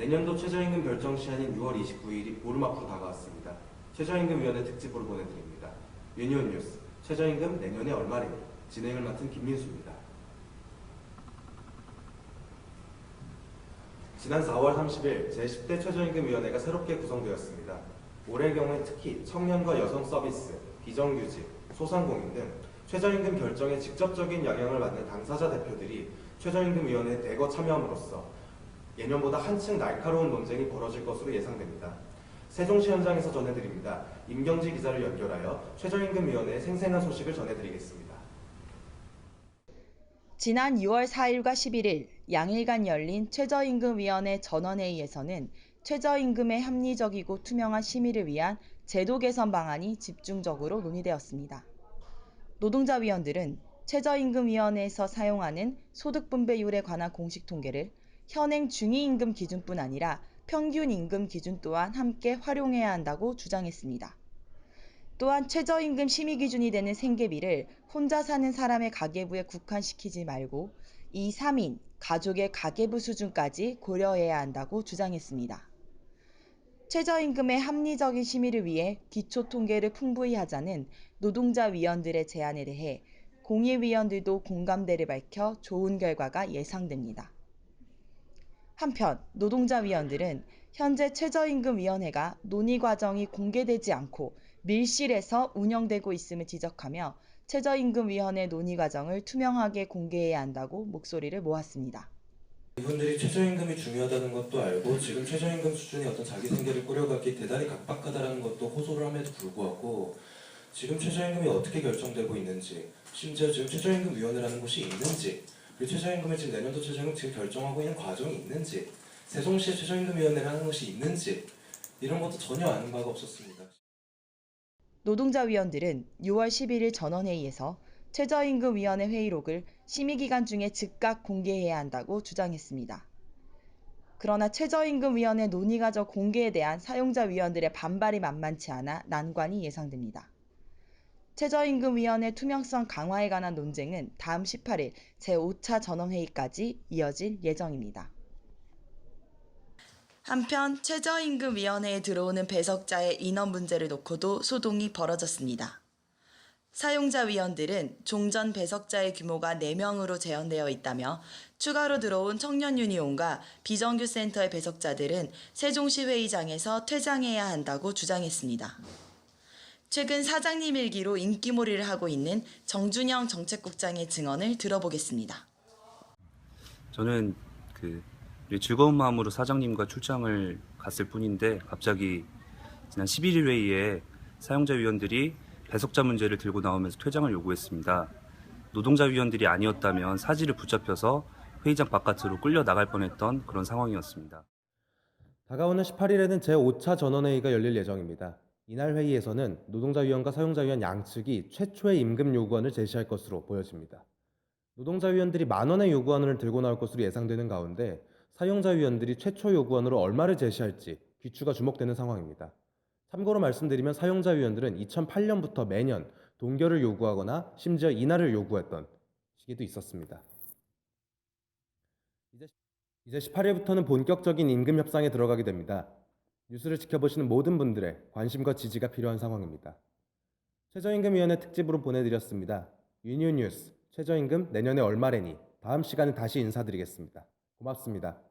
내년도 최저임금 결정 시한인 6월 29일이 보름 앞으로 다가왔습니다. 최저임금위원회 특집으로 보내드립니다. 유니온 뉴스 최저임금 내년에 얼마래니 진행을 맡은 김민수입니다. 지난 4월 30일 제10대 최저임금위원회가 새롭게 구성되었습니다. 올해의 경우에 특히 청년과 여성 서비스, 비정규직, 소상공인 등 최저임금 결정에 직접적인 영향을 받는 당사자 대표들이 최저임금위원회에 대거 참여함으로써 예년보다 한층 날카로운 논쟁이 벌어질 것으로 예상됩니다. 세종시 현장에서 전해드립니다. 임경지 기자를 연결하여 최저임금위원회의 생생한 소식을 전해드리겠습니다. 지난 6월 4일과 11일 양일간 열린 최저임금위원회 전원회의에서는 최저임금의 합리적이고 투명한 심의를 위한 제도 개선 방안이 집중적으로 논의되었습니다. 노동자위원들은 최저임금위원회에서 사용하는 소득분배율에 관한 공식 통계를 현행 중위임금 기준뿐 아니라 평균 임금 기준 또한 함께 활용해야 한다고 주장했습니다. 또한 최저임금 심의 기준이 되는 생계비를 혼자 사는 사람의 가계부에 국한시키지 말고 2, 3인 가족의 가계부 수준까지 고려해야 한다고 주장했습니다. 최저임금의 합리적인 심의를 위해 기초 통계를 풍부히 하자는 노동자 위원들의 제안에 대해 공의위원들도 공감대를 밝혀 좋은 결과가 예상됩니다. 한편 노동자 위원들은 현재 최저임금위원회가 논의 과정이 공개되지 않고 밀실에서 운영되고 있음을 지적하며 최저임금위원회 논의 과정을 투명하게 공개해야 한다고 목소리를 모았습니다. 이분들이 최저임금이 중요하다는 것도 알고 지금 최저임금 수준의 어떤 자기 생계를 꾸려가기 대단히 각박하다는 것도 호소를 함에도 불구하고 지금 최저임금이 어떻게 결정되고 있는지 심지어 지금 최저임금위원회라는 곳이 있는지 그리고 최저임금을 지금 내년도 최저임금 지금 결정하고 있는 과정이 있는지 세종시에 최저임금위원회라는 곳이 있는지 이런 것도 전혀 아는 바가 없었습니다. 노동자 위원들은 6월 11일 전원회의에서 최저임금위원회 회의록을 심의기간 중에 즉각 공개해야 한다고 주장했습니다. 그러나 최저임금위원회 논의 과정 공개에 대한 사용자 위원들의 반발이 만만치 않아 난관이 예상됩니다. 최저임금위원회 투명성 강화에 관한 논쟁은 다음 18일 제5차 전원회의까지 이어질 예정입니다. 한편 최저임금위원회에 들어오는 배석자의 인원 문제를 놓고도 소동이 벌어졌습니다. 사용자 위원들은 종전 배석자의 규모가 4명으로 제한되어 있다며 추가로 들어온 청년 유니온과 비정규 센터의 배석자들은 세종시 회의장에서 퇴장해야 한다고 주장했습니다. 최근 사장님 일기로 인기몰이를 하고 있는 정준영 정책국장의 증언을 들어보겠습니다. 저는 그 즐거운 마음으로 사장님과 출장을 갔을 뿐인데 갑자기 지난 11일 회의에 사용자 위원들이 배석자 문제를 들고 나오면서 퇴장을 요구했습니다. 노동자 위원들이 아니었다면 사지를 붙잡혀서 회의장 바깥으로 끌려 나갈 뻔했던 그런 상황이었습니다. 다가오는 18일에는 제5차 전원회의가 열릴 예정입니다. 이날 회의에서는 노동자위원과 사용자위원 양측이 최초의 임금 요구안을 제시할 것으로 보여집니다. 노동자위원들이 만 원의 요구안을 들고 나올 것으로 예상되는 가운데 사용자위원들이 최초 요구안으로 얼마를 제시할지 귀추가 주목되는 상황입니다. 참고로 말씀드리면 사용자위원들은 2008년부터 매년 동결을 요구하거나 심지어 인하를 요구했던 시기도 있었습니다. 이제 18일부터는 본격적인 임금 협상에 들어가게 됩니다. 뉴스를 지켜보시는 모든 분들의 관심과 지지가 필요한 상황입니다. 최저임금위원회 특집으로 보내드렸습니다. 유니온 뉴스 최저임금 내년에 얼마래니 다음 시간에 다시 인사드리겠습니다. 고맙습니다.